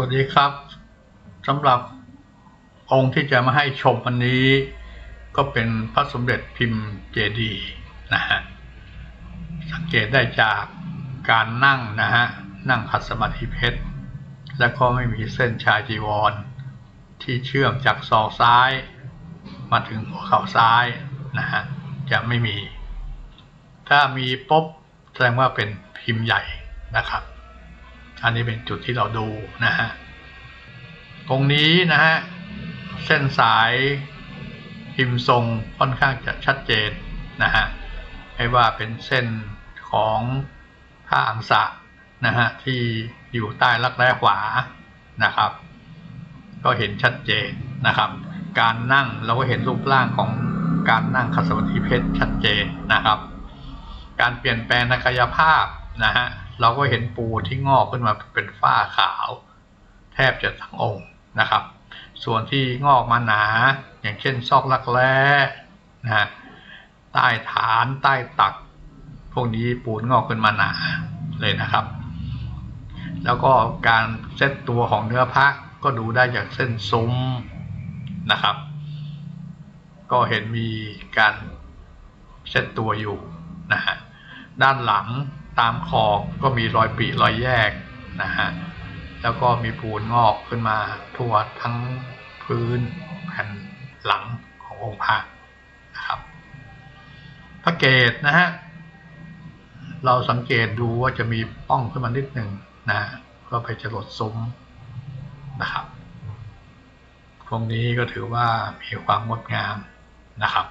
วัสดีครับสำหรับองค์ที่จะมาให้ชมวันนี้ ก็เป็นพระสมเด็จพิมพ์เจดีนะฮะสังเกตได้จากการนั่งนะฮะนั่งขัดสมาธิเพชร และก็ไม่มีเส้นชายจีวร ที่เชื่อมจากศอกซ้าย มาถึงหัวเข่าซ้ายนะฮะจะไม่มี ถ้ามีปุ๊บแสดงว่าเป็นพิมพ์ใหญ่นะครับ อันนี้เป็นจุดที่เราดูนะฮะ ตรงนี้นะฮะ เส้นสายพิมพ์ทรงค่อนข้างจะชัดเจนนะฮะ ไม่ว่าเป็นเส้นของผ้าอังสะนะฮะที่อยู่ใต้รักแร้ขวานะครับ ก็เห็นชัดเจนนะครับ การนั่งเราก็เห็นรูปร่างของการนั่งคัสวัติเพชรชัดเจนนะครับ การเปลี่ยนแปลงทางกายภาพนะฮะ เราก็เห็นปูที่งอกขึ้นมาเป็นฝ้าขาว แทบจะทั้งองค์นะครับ ส่วนที่งอกมาหนา อย่างเช่นซอกรักแร้นะฮะใต้ฐานใต้ตัก พวกนี้ปูนงอกขึ้นมาหนาเลยนะครับ แล้วก็การเซตตัวของเนื้อพระก็ดูได้จากเส้นซุ้มนะครับ ก็เห็นมีการเซตตัวอยู่นะฮะด้านหลัง ตามขอบก็มีรอยปริรอยแยกนะฮะแล้วก็มีปูนงอกขึ้นมาทั่วทั้งพื้นแผ่นหลังขององค์พระนะครับพระเกศนะฮะเราสังเกตดูว่าจะมีป้องขึ้นมานิดหนึ่งนะก็ไปจรดซุ้มนะครับตรงนี้ก็ถือว่ามีความงดงามนะครับ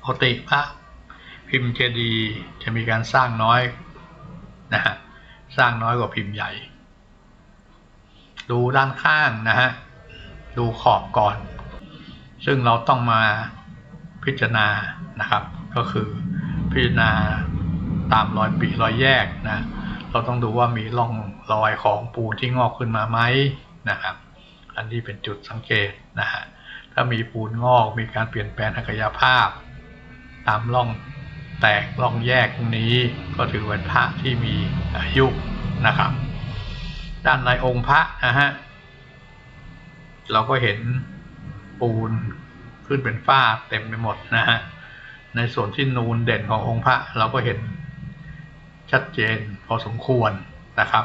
ปกติพระ พิมพ์เจดีย์จะมีการสร้างน้อยนะฮะสร้างน้อยกว่าพิมพ์ใหญ่ ดูด้านข้างนะฮะดูขอบก่อน ซึ่งเราต้องมาพิจารณานะครับ ก็คือพิจารณาตามรอยปีรอยแยกนะเราต้องดูว่ามีร่องรอยของปูนที่งอกขึ้นมาไหมนะครับ อันนี้เป็นจุดสังเกตนะฮะถ้ามีปูนงอกมีการเปลี่ยนแปลงทางกายภาพ ตามร่อง แตกร่องแยกตรงนี้ก็ถือเป็นพระที่มีอายุนะครับ ด้านในองค์พระนะฮะเราก็เห็นปูนขึ้นเป็นฝ้าเต็มไปหมดนะฮะในส่วนที่นูนเด่นขององค์พระเราก็เห็นชัดเจนพอสมควรนะครับ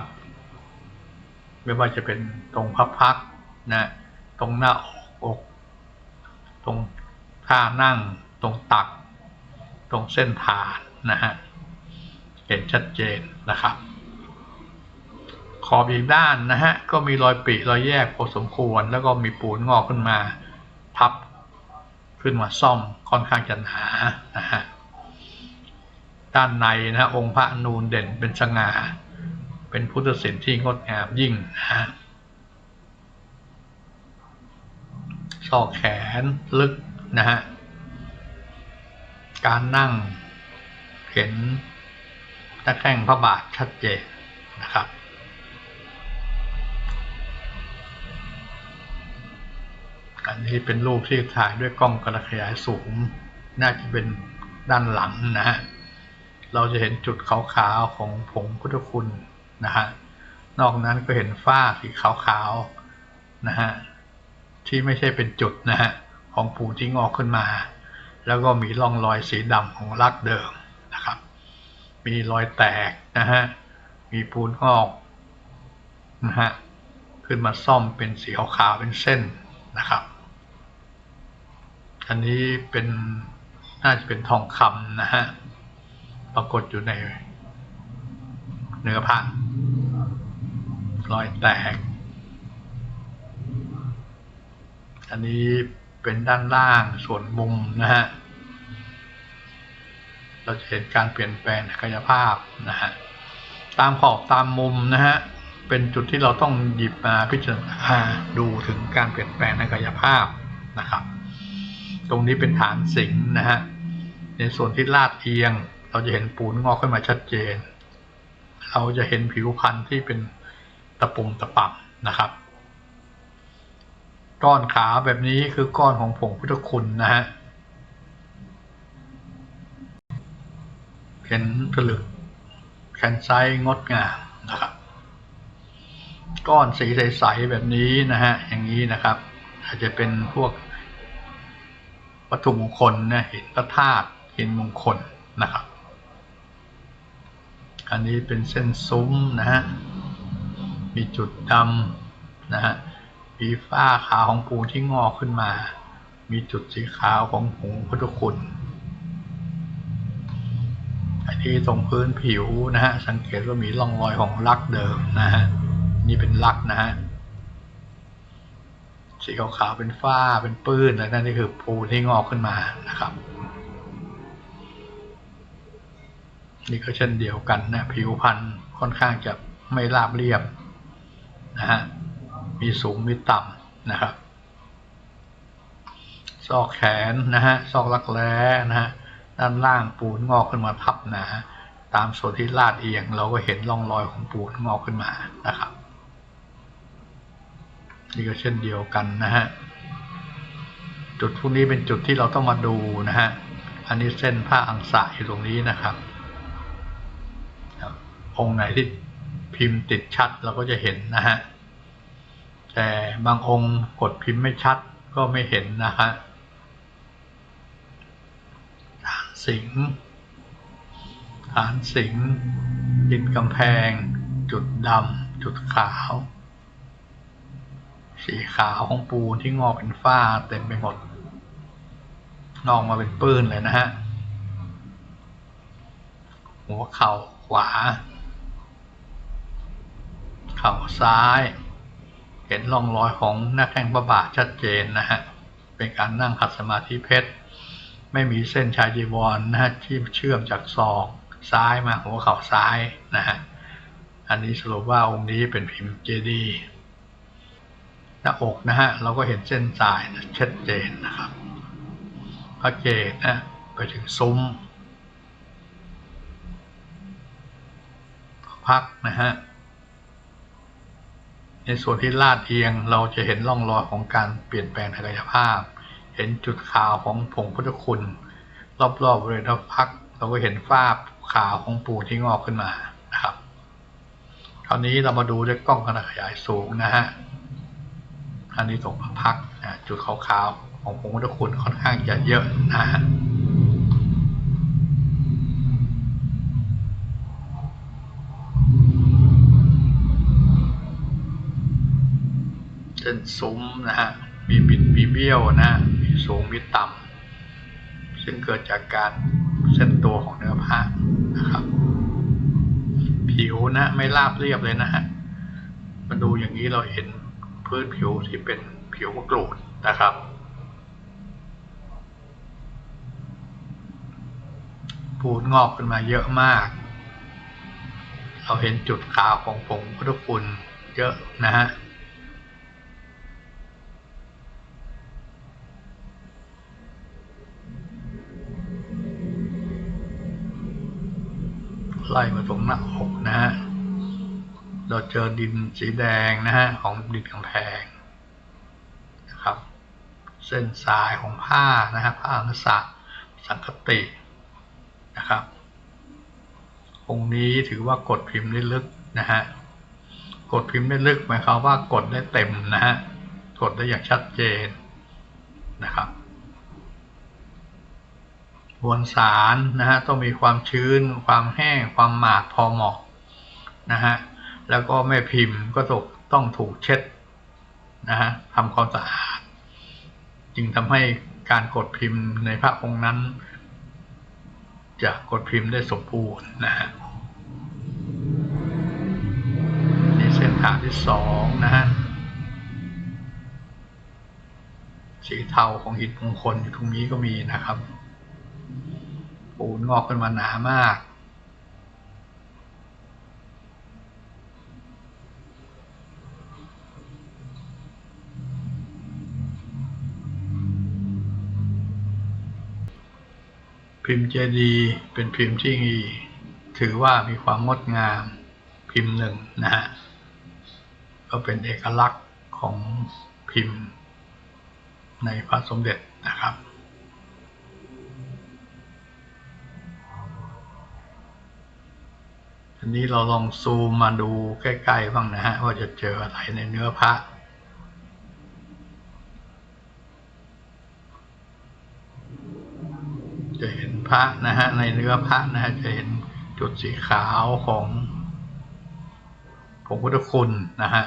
ไม่ว่าจะเป็นตรงพับพักนะตรงหน้าอกอก ตรงท่านั่งตรงตัก ตรงเส้นฐานนะฮะเห็นชัดเจนนะครับ ขอบอีกด้านนะฮะก็มีรอยปริรอยแยกพอสมควร แล้วก็มีปูนงอกขึ้นมาทับขึ้นมาซ่อมค่อนข้างจะหนานะฮะด้านในนะะองค์พระนูนเด่นเป็นสง่าเป็นพุทธศิลป์ที่งดงามยิ่งนะฮะซอกแขนลึกนะฮะ การนั่งเห็นตะแคร่งพระบาทชัดเจนนะครับ อันนี้เป็นรูปที่ถ่ายด้วยกล้องกระขยายสูง น่าจะเป็นด้านหลังนะฮะ เราจะเห็นจุดขาวๆของผงพุทธคุณนะฮะ นอกนั้นก็เห็นฝ้าสีขาวๆนะฮะ ที่ไม่ใช่เป็นจุดนะฮะ ของปูนที่งอกขึ้นมา แล้วก็มีร่องรอยสีดำของรักเดิมนะครับ มีรอยแตกนะฮะ มีปูนงอกนะฮะ ขึ้นมาซ่อมเป็นสีขาวๆเป็นเส้นนะครับ อันนี้เป็นน่าจะเป็นทองคำนะฮะ ปรากฏอยู่ในเนื้อผ้ารอยแตก อันนี้ เป็นด้านล่างส่วนมุมนะฮะ เราจะเห็นการเปลี่ยนแปลงกายภาพนะฮะ ตามขอบตามมุมนะฮะ เป็นจุดที่เราต้องหยิบมาพิจารณาดูถึงการเปลี่ยนแปลงทางกายภาพนะครับ ตรงนี้เป็นฐานสิงนะฮะ ในส่วนที่ลาดเอียง เราจะเห็นปูนงอกขึ้นมาชัดเจน เราจะเห็นผิวพันธุ์ที่เป็นตะปุ่มตะปับนะครับ ก้อนขาวแบบนี้คือก้อนของผงพุทธคุณนะฮะเห็นผลึกแขนไซงดงามนะครับ ก้อนสีใสๆแบบนี้นะฮะอย่างนี้นะครับ อาจจะเป็นพวกวัตถุมงคลนะหินพระธาตุหินมงคลนะครับ อันนี้เป็นเส้นซุ้มนะฮะมีจุดดำนะฮะ มีฝ้าขาวของปูที่งอกขึ้นมา มีจุดสีขาวของผงพุทธคุณอันนี้ตรงพื้นผิวนะฮะ สังเกตว่ามีร่องรอยของลักเดิมนะฮะ นี่เป็นลักนะฮะ สีขาวๆเป็นฝ้า เป็นปื้นแล้วนั่นนี่คือปูที่งอกขึ้นมานะครับ นี่ก็เช่นเดียวกันนะ ผิวพันธุ์ค่อนข้างจะไม่ราบเรียบนะฮะ มีสูงมีต่ำนะครับ ซอกแขนนะฮะ ซอกรักแร้นะฮะ ด้านล่างปูนงอกขึ้นมาทับหนาตามส่วนที่ลาดเอียง เราก็เห็นร่องรอยของปูนงอกขึ้นมานะครับนี่ก็เช่นเดียวกันนะฮะ จุดพวกนี้เป็นจุดที่เราต้องมาดูนะฮะ อันนี้เส้นผ้าอังสะอยู่ตรงนี้นะครับ องค์ไหนที่พิมพ์ติดชัดเราก็จะเห็นนะฮะ แต่บางองค์กดพิมพ์ไม่ชัดก็ไม่เห็นนะฮะฐานสิงฐานสิงห์ดินกำแพง จุดดำจุดขาว สีขาวของปูนที่งอกเป็นฝ้าเต็มไปหมดงอกมาเป็นปื้นเลยนะฮะ หัวเข่าขวา เข่าซ้าย เห็นร่องรอยของหน้าแข้งประบาทชัดเจนนะฮะ เป็นการนั่งขัดสมาธิเพชร ไม่มีเส้นชายจีวรนนะฮะที่เชื่อมจากศอกซ้ายมาหัวเข่าซ้ายนะฮะ อันนี้สรุปว่าองค์นี้เป็นพิมพ์เจดีหน้าอกนะฮะเราก็เห็นเส้นสายชัดเจนนะครับพระเกศนะไปถึงซุ้มพักนะฮะ ในส่วนที่ลาดเอียงเราจะเห็นร่องรอยของการเปลี่ยนแปลงทางกายภาพ เห็นจุดขาวของผงพุทธคุณ รอบๆบริเวณพัก เราก็เห็นฝ้าขาวของปูที่งอกขึ้นมานะครับ คราวนี้เรามาดูด้วยกล้องขนาดขยายสูงนะฮะอันนี้ตรงพักนะจุดขาวๆของผงพุทธคุณค่อนข้างจะเยอะนะฮะ เส้นซุ้มนะฮะมีบิดมีเบี้ยวนะมีสูงมีต่ำซึ่งเกิดจากการเส้นตัวของเนื้อผ้านะครับ ผิวนะไม่ราบเรียบเลยนะฮะมาดูอย่างนี้เราเห็นพื้นผิวที่เป็นผิวมะกรูดนะครับ ปูนงอกขึ้นมาเยอะมาก เราเห็นจุดขาวของผงพุทธคุณเยอะนะฮะ ไล่มาตรงหน้าอกนะฮะเราเจอดินสีแดงนะฮะของดินกำแพงนะครับ เส้นสายของผ้านะฮะผ้าอังสะสังคตินะครับองค์นี้ถือว่ากดพิมพ์ได้ลึกนะฮะกดพิมพ์ได้ลึกหมายความว่ากดได้เต็มนะฮะกดได้อย่างชัดเจนนะครับ มวลสารนะฮะต้องมีความชื้น ความแห้ง ความหมาดพอเหมาะนะฮะแล้วก็แม่พิมพ์ก็ต้องต้องถูกเช็ดนะฮะทำความสะอาด จึงทำให้การกดพิมพ์ในพระองค์นั้น จะกดพิมพ์ได้สมบูรณ์นะฮะนี่เส้นฐานที่สองนะฮะสีเทาของหินมงคลอยู่ตรงนี้ก็มีนะครับ ปูนงอกขึ้นมาหนามาก พิมพ์เจดีเป็นพิมพ์ที่ถือว่ามีความงดงามพิมพ์หนึ่งนะฮะก็เป็นเอกลักษณ์ของพิมพ์ในพระสมเด็จนะครับ อ อั นนี้เราลองซูมมาดูใกล้ๆบ้างนะฮะว่าจะเจออะไรในเนื้อพระจะเห็นพระนะฮะในเนื้อพระนะฮะจะเห็นจุดสีขาวของผงพุทธคุณนะฮะ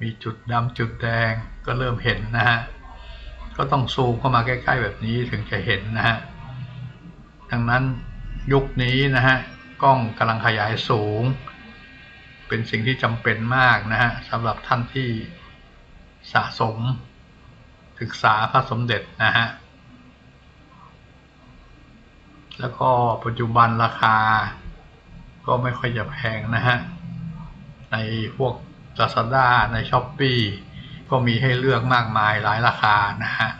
มีจุดดำจุดแดงก็เริ่มเห็นนะฮะก็ต้องซูมเข้ามาใกล้ ๆ แบบนี้ถึงจะเห็นนะฮะดังนั้นยุคนี้นะฮะ กล้องกำลังขยายสูง เป็นสิ่งที่จำเป็นมากนะฮะสำหรับท่านที่สะสมศึกษาพระสมเด็จนะฮะ แล้วก็ปัจจุบันราคาก็ไม่ค่อยจะแพงนะฮะ ในพวก Lazada ใน s h อ p e e ก็มีให้เลือกมากมายหลายราคานะฮะ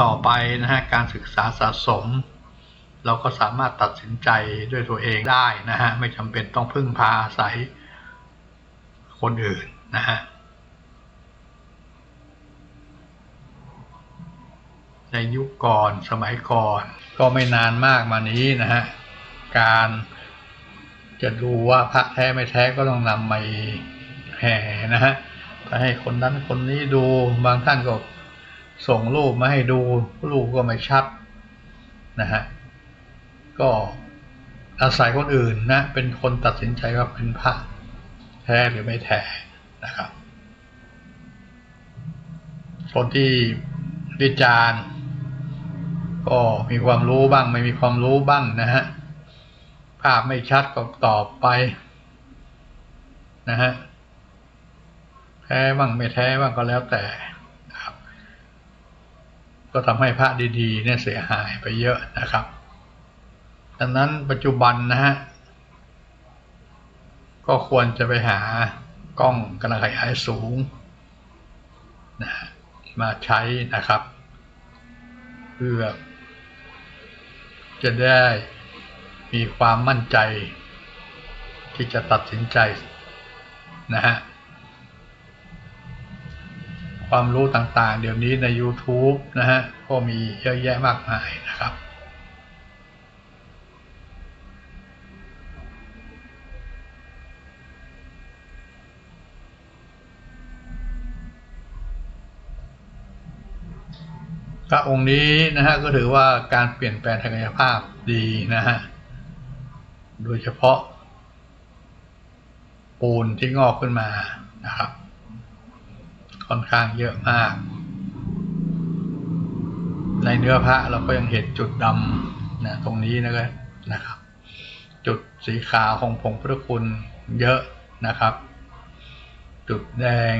ต่อไปนะฮะการศึกษาสะสม เราก็สามารถตัดสินใจด้วยตัวเองได้นะฮะไม่จำเป็นต้องพึ่งพาอาศัยคนอื่นนะฮะในยุคก่อนสมัยก่อน ก็ไม่นานมากมานี้นะฮะการจะดูว่าพระแท้ไม่แท้ก็ต้องนำมาแห่นะฮะไปให้คนนั้นคนนี้ดูบางท่านก็ ส่งรูปมาให้ดูรูปก็ไม่ชัดนะฮะก็อาศัยคนอื่นนะเป็นคนตัดสินใจว่าเป็นพระแท้หรือไม่แท้นะครับ คนที่วิจารณ์ก็มีความรู้บ้าง ไม่มีความรู้บ้างนะฮะภาพไม่ชัดก็ตอบไปนะฮะแท้บ้างไม่แท้บ้างก็แล้วแต่ ก็ทำให้พระดีๆเนี่ยเสียหายไปเยอะนะครับดังนั้นปัจจุบันนะฮะก็ควรจะไปหากล้องกระจายขยายสูงนะมาใช้นะครับ เพื่อ จะได้มีความมั่นใจที่จะตัดสินใจนะฮะ ความรู้ต่างๆ เดี๋ยวนี้ใน YouTube นะฮะก็มีเยอะแยะมากมายนะครับพระองค์นี้นะฮะก็ถือว่าการเปลี่ยนแปลงทางกายภาพดีนะฮะ โดยเฉพาะปูนที่งอกขึ้นมานะครับ ค่อนข้างเยอะมาก ในเนื้อพระเราก็ยังเห็นจุดดำนะตรงนี้นะครับนะครับ จุดสีขาวของผงพุทธคุณเยอะนะครับ จุดแดง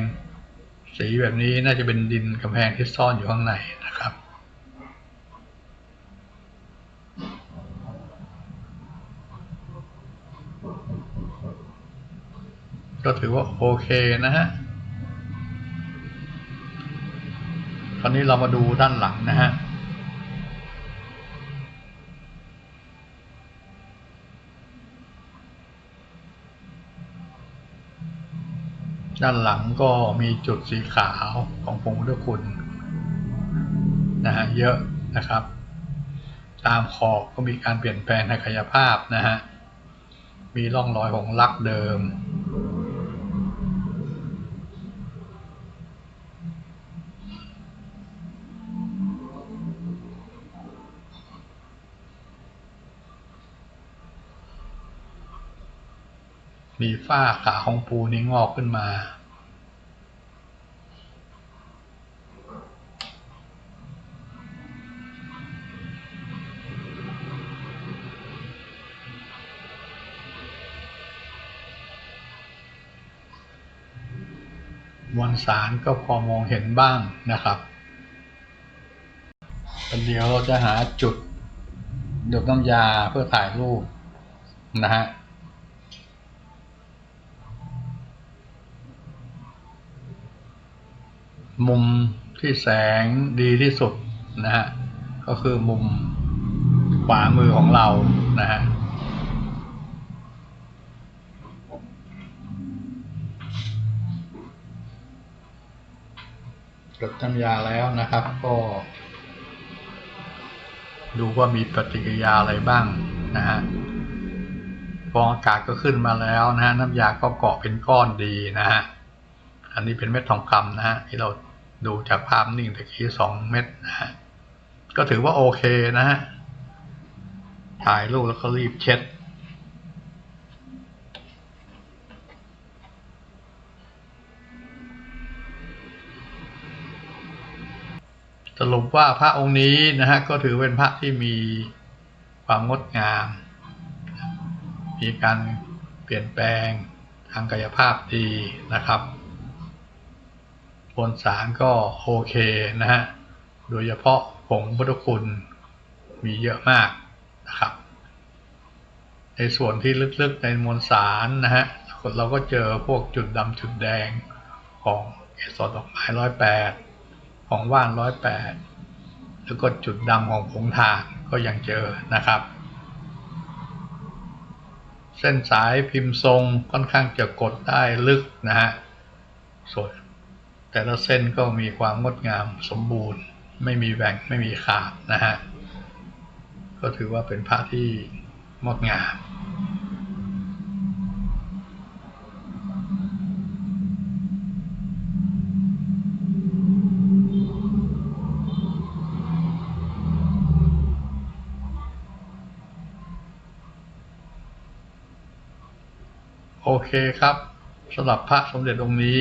สีแบบนี้น่าจะเป็นดินกำแพงที่ซ่อนอยู่ข้างในนะครับก็ถือว่าโอเคนะฮะ คราวนี้เรามาดูด้านหลังนะฮะด้านหลังก็มีจุดสีขาวของผงพุทธคุณนะฮะเยอะนะครับ ตามขอบก็มีการเปลี่ยนแปลงทางกายภาพนะฮะมีร่องรอยของลักเดิม มีฝ้าขาของปูนี้งอกขึ้นมามวลสารก็พอมองเห็นบ้างนะครับเดี๋ยวเราจะหาจุดหยดน้ำยาเพื่อถ่ายรูปนะฮะ มุมที่แสงดีที่สุดนะฮะก็คือมุมขวามือของเรานะฮะกดน้ำยาแล้วนะครับ ก็ดูว่ามีปฏิกิริยาอะไรบ้างนะฮะฟองอากาศก็ขึ้นมาแล้วนะฮะน้ำยาก็เกาะเป็นก้อนดีนะฮะอันนี้เป็นเม็ดทองคำนะฮะที่เรา ดูจากภาพนิ่งตะกี้สองเม็ดนะฮะก็ถือว่าโอเคนะฮะถ่ายรูปแล้วก็รีบเช็ด สรุปว่าพระองค์นี้นะฮะก็ถือเป็นพระที่มีความงดงาม มีการเปลี่ยนแปลงทางกายภาพดีนะครับ ลสารก็โอเคนะฮะ โดยเฉพาะผงพุทธคุณมีเยอะมากนะครับ ในส่วนที่ลึกๆในมวลสารนะฮะ เราก็เจอพวกจุดดำจุดแดงของเกสรดอกไม้ร้อยแปดของว่านร้อยแปดแล้วก็จุดดำของผงถ่านก็ยังเจอนะครับ เส้นสายพิมพ์ทรงค่อนข้างจะกดได้ลึกนะฮะส่วน แต่ละเส้นก็มีความงดงามสมบูรณ์ ไม่มีแหว่งไม่มีขาดนะฮะก็ถือว่าเป็นพระที่งดงามโอเคครับสำหรับพระสมเด็จองค์นี้